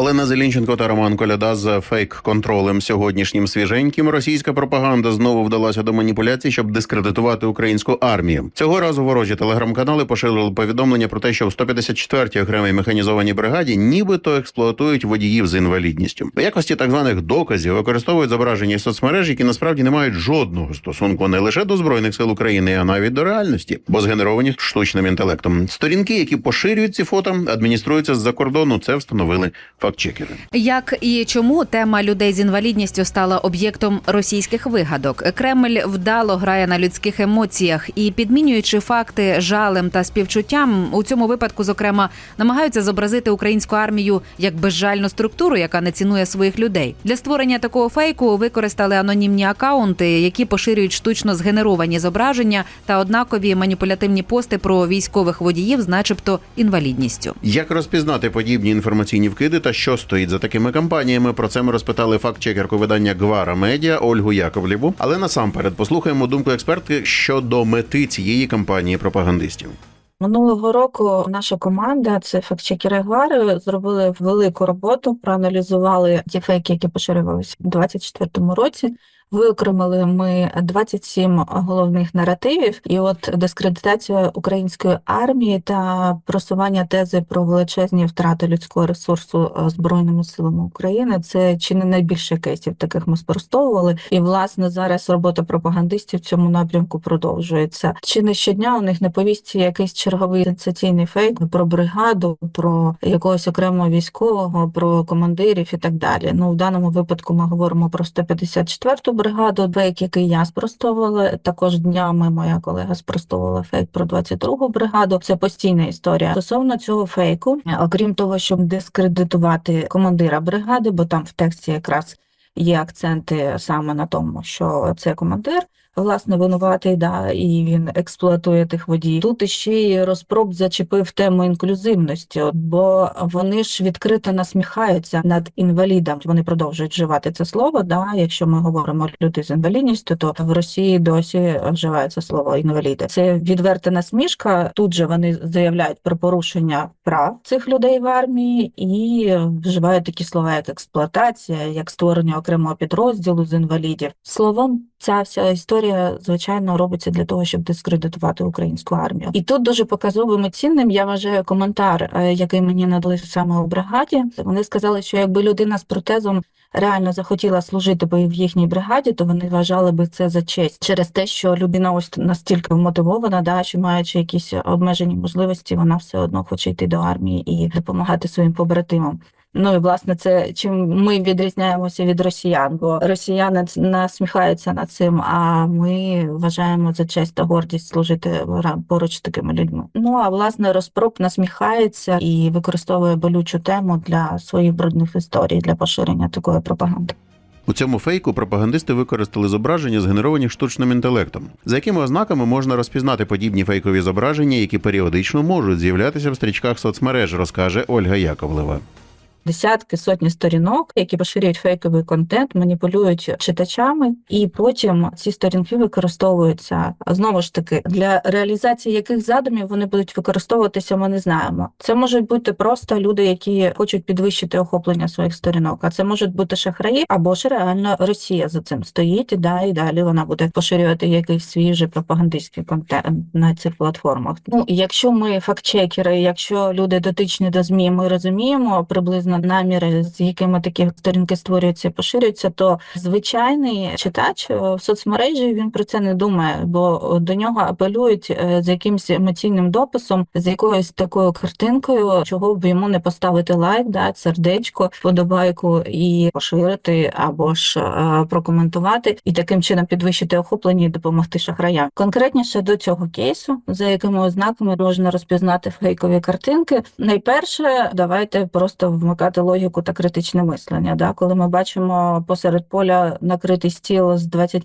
Олена Зелінченко та Роман Коляда з фейк-контролем. Сьогоднішнім свіженьким російська пропаганда знову вдалася до маніпуляцій, щоб дискредитувати українську армію. Цього разу ворожі телеграм-канали поширили повідомлення про те, що в 154-й окремій механізованій бригаді нібито експлуатують водіїв з інвалідністю. В якості так званих доказів використовують зображення соцмереж, які насправді не мають жодного стосунку не лише до збройних сил України, а навіть до реальності, бо згенеровані штучним інтелектом. Сторінки, які поширюють ці фото, адмініструються з-за кордону. Це встановили фактчекери. Як і чому тема людей з інвалідністю стала об'єктом російських вигадок? Кремль вдало грає на людських емоціях і, підмінюючи факти жалем та співчуттям, у цьому випадку, зокрема, намагаються зобразити українську армію як безжальну структуру, яка не цінує своїх людей. Для створення такого фейку використали анонімні акаунти, які поширюють штучно згенеровані зображення та однакові маніпулятивні пости про військових водіїв з, начебто, інвалідністю. Як розпізнати подібні інформаційні вкиди та що стоїть за такими кампаніями? Про це ми розпитали факт-чекерку видання Гвара Медіа Ольгу Яковлєву. Але насамперед послухаємо думку експертки щодо мети цієї кампанії пропагандистів. Минулого року наша команда, це фактчекери Гвари, зробили велику роботу, проаналізували ті фейки, які поширювалися у 2024 році. Виокремили ми 27 головних наративів, і от дискредитація української армії та просування тези про величезні втрати людського ресурсу е, збройними силами України. Це чи не найбільше кейсів, таких ми спростовували. І власне зараз робота пропагандистів в цьому напрямку продовжується. Чи не щодня у них на повісті якийсь черговий сенсаційний фейк про бригаду, про якогось окремого військового, про командирів і так далі. Ну в даному випадку ми говоримо про 154-ту бригаду, БЕК, який я спростовувала. Також днями моя колега спростовувала фейк про 22-гу бригаду. Це постійна історія. Стосовно цього фейку, окрім того, щоб дискредитувати командира бригади, бо там в тексті якраз є акценти саме на тому, що це командир. Власне, винуватий, да, і він експлуатує тих водіїв. Тут іще й розпроб зачепив тему інклюзивності, бо вони ж відкрито насміхаються над інвалідом. Вони продовжують вживати це слово. Да, якщо ми говоримо люди з інвалідністю, то в Росії досі вживається слово інваліди. Це відверта насмішка. Тут же вони заявляють про порушення прав цих людей в армії і вживають такі слова, як експлуатація, як створення окремого підрозділу з інвалідів. Словом, ця вся історія, звичайно, робиться для того, щоб дискредитувати українську армію. І тут дуже показовим і цінним я вважаю коментар, е, який мені надали саме у бригаді. Вони сказали, що якби людина з протезом реально захотіла служити би в їхній бригаді, то вони вважали би це за честь через те, що людина ось настільки вмотивована, да, що маючи якісь обмежені можливості, вона все одно хоче йти до армії і допомагати своїм побратимам. Ну і власне це чим ми відрізняємося від росіян, бо росіяни насміхаються над цим, а ми вважаємо за честь та гордість служити поруч з такими людьми. Ну а власне розпроб насміхається і використовує болючу тему для своїх брудних історій для поширення такої пропаганди. У цьому фейку пропагандисти використали зображення, згенеровані штучним інтелектом. За якими ознаками можна розпізнати подібні фейкові зображення, які періодично можуть з'являтися в стрічках соцмереж, розкаже Ольга Яковлева. Десятки сотні сторінок, які поширюють фейковий контент, маніпулюють читачами, і потім ці сторінки використовуються знову ж таки для реалізації яких задумів вони будуть використовуватися. Ми не знаємо. Це можуть бути просто люди, які хочуть підвищити охоплення своїх сторінок. А це можуть бути шахраї, або ж реально Росія за цим стоїть. І да, і далі вона буде поширювати якийсь свій же пропагандистський контент на цих платформах. Ну якщо ми фактчекери, якщо люди дотичні до змі, ми розуміємо приблизно наміри, з якими такі сторінки створюються і поширюються, то звичайний читач е, в соцмережі він про це не думає, бо до нього апелюють е, з якимось емоційним дописом, з якоюсь такою картинкою, чого б йому не поставити лайк, да, сердечко, вподобайку і поширити або ж е, прокоментувати, і таким чином підвищити охоплення і допомогти шахраям. Конкретніше до цього кейсу, за якими ознаками можна розпізнати фейкові картинки. Найперше, давайте просто вмикати логіку та критичне мислення. Да? Коли ми бачимо посеред поля накритий стіл з 20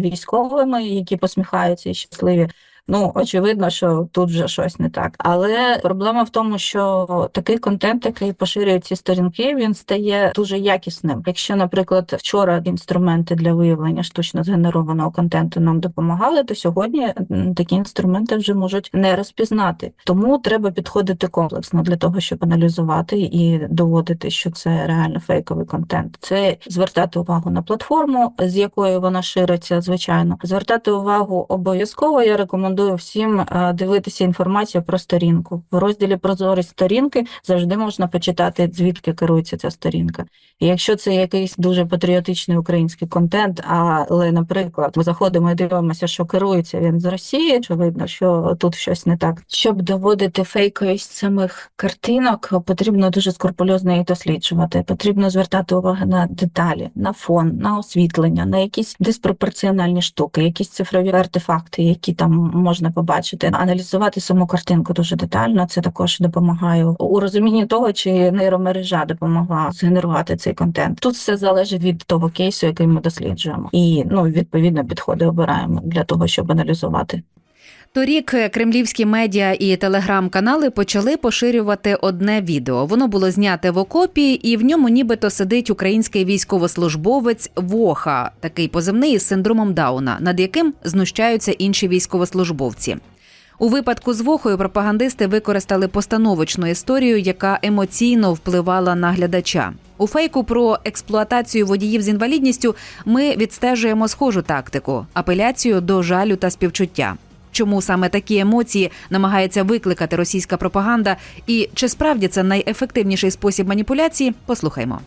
військовими, які посміхаються і щасливі. Ну, очевидно, що тут вже щось не так. Але проблема в тому, що такий контент, який поширює ці сторінки, він стає дуже якісним. Якщо, наприклад, вчора інструменти для виявлення штучно згенерованого контенту нам допомагали, то сьогодні такі інструменти вже можуть не розпізнати. Тому треба підходити комплексно для того, щоб аналізувати і доводити, що це реально фейковий контент. Це звертати увагу на платформу, з якої вона шириться, звичайно. Звертати увагу обов'язково. Я рекомендую всім е, дивитися інформацію про сторінку. В розділі Прозорість сторінки завжди можна почитати, звідки керується ця сторінка. І якщо це якийсь дуже патріотичний український контент, але, наприклад, ми заходимо і дивимося, що керується він з Росії, очевидно, що тут щось не так. Щоб доводити фейковість самих картинок, потрібно дуже скрупульозно їх досліджувати. Потрібно звертати увагу на деталі, на фон, на освітлення, на якісь диспропорціональні штуки, якісь цифрові артефакти, які там можна побачити. Аналізувати саму картинку дуже детально. Це також допомагає у розумінні того, чи нейромережа допомогла згенерувати цей контент. Тут все залежить від того кейсу, який ми досліджуємо, і ну відповідно підходи обираємо для того, щоб аналізувати. Торік кремлівські медіа і телеграм-канали почали поширювати одне відео. Воно було зняте в окопі, і в ньому нібито сидить український військовослужбовець Воха, такий позивний із синдромом Дауна, над яким знущаються інші військовослужбовці. У випадку з Вохою пропагандисти використали постановочну історію, яка емоційно впливала на глядача. У фейку про експлуатацію водіїв з інвалідністю ми відстежуємо схожу тактику апеляцію до жалю та співчуття. Чому саме такі емоції намагається викликати російська пропаганда, і чи справді це найефективніший спосіб маніпуляції? Послухаймо.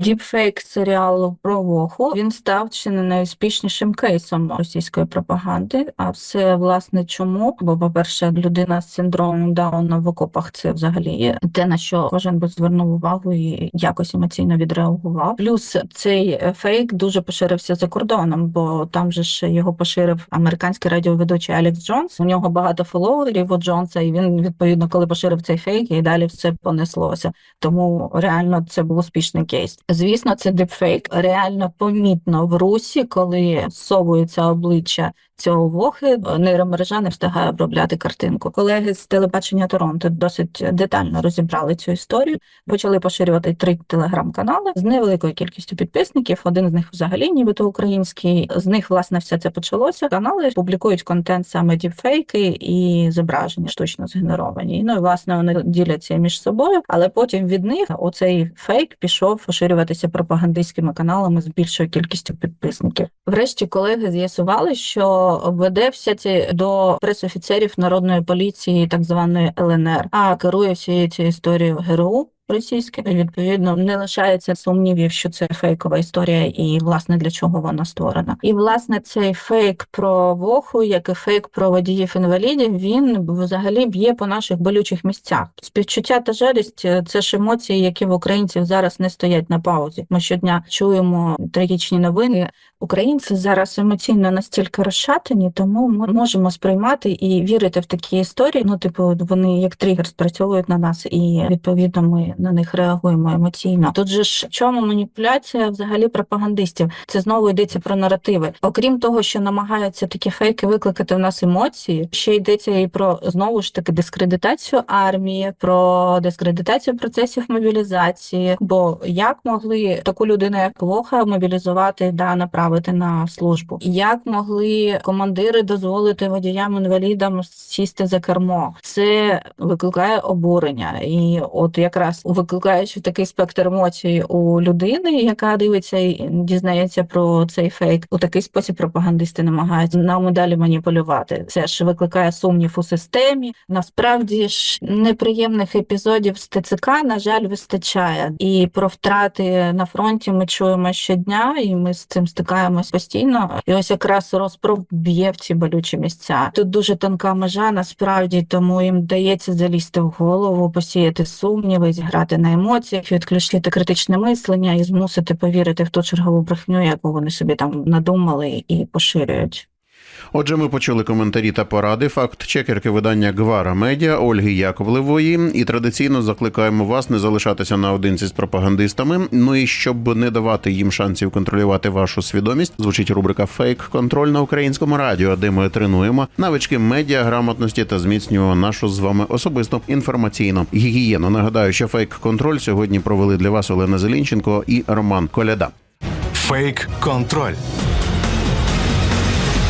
Діпфейк серіалу про Воху він став чи не найуспішнішим кейсом російської пропаганди. А все власне чому? Бо, по-перше, людина з синдромом Дауна в окопах це взагалі те, на що кожен би звернув увагу і якось емоційно відреагував. Плюс цей фейк дуже поширився за кордоном, бо там же ж його поширив американський радіоведучий Алекс Джонс. У нього багато фоловерів у Джонса, і він відповідно, коли поширив цей фейк, і далі все понеслося. Тому реально це був успішний кейс. Звісно, це дипфейк. Реально помітно в русі, коли совується обличчя цього вохи, нейромережа не встигає обробляти картинку. Колеги з телебачення Торонто досить детально розібрали цю історію. Почали поширювати три телеграм-канали з невеликою кількістю підписників. Один з них взагалі, нібито український. З них власне все це почалося. Канали публікують контент саме діпфейки і зображення штучно згенеровані. Ну і власне вони діляться між собою, але потім від них оцей фейк пішов поширюватися пропагандистськими каналами з більшою кількістю підписників. Врешті колеги з'ясували, що веде вся ці до пресофіцерів народної поліції, так званої ЛНР, а керує всією цією історією ГРУ. Російське відповідно не лишається сумнівів, що це фейкова історія, і власне для чого вона створена. І власне цей фейк про воху, як і фейк про водіїв інвалідів, він взагалі б'є по наших болючих місцях. Співчуття та жалість це ж емоції, які в українців зараз не стоять на паузі. Ми щодня чуємо трагічні новини. Українці зараз емоційно настільки розшатані, тому ми можемо сприймати і вірити в такі історії. Ну, типу, вони як тригер спрацьовують на нас, і відповідно ми на них реагуємо емоційно. Тут же ж в чому маніпуляція взагалі пропагандистів? Це знову йдеться про наративи. Окрім того, що намагаються такі фейки викликати в нас емоції, ще йдеться і про знову ж таки дискредитацію армії, про дискредитацію процесів мобілізації. Бо як могли таку людину, як Воха, мобілізувати да направити на службу? Як могли командири дозволити водіям інвалідам сісти за кермо? Це викликає обурення, і от якраз викликаючи такий спектр емоцій у людини, яка дивиться і дізнається про цей фейк, у такий спосіб пропагандисти намагаються нами далі маніпулювати. Це ж викликає сумнів у системі. Насправді ж неприємних епізодів з ТЦК, на жаль, вистачає. І про втрати на фронті ми чуємо щодня, і ми з цим стикаємось постійно. І ось якраз розпроб б'є в ці болючі місця. Тут дуже тонка межа, насправді, тому їм дається залізти в голову, посіяти сумніви, зіграти на емоціях, відключити критичне мислення і змусити повірити в ту чергову брехню, яку вони собі там надумали і поширюють. Отже, ми почули коментарі та поради факт-чекерки видання Гвара Медіа Ольги Яковлевої. І традиційно закликаємо вас не залишатися наодинці з пропагандистами. Ну і щоб не давати їм шансів контролювати вашу свідомість, звучить рубрика Фейк контроль на українському радіо, де ми тренуємо навички медіаграмотності та зміцнюємо нашу з вами особисту інформаційну гігієну. Нагадаю, що фейк контроль сьогодні провели для вас Олена Зелінченко і Роман Коляда. Фейк контроль.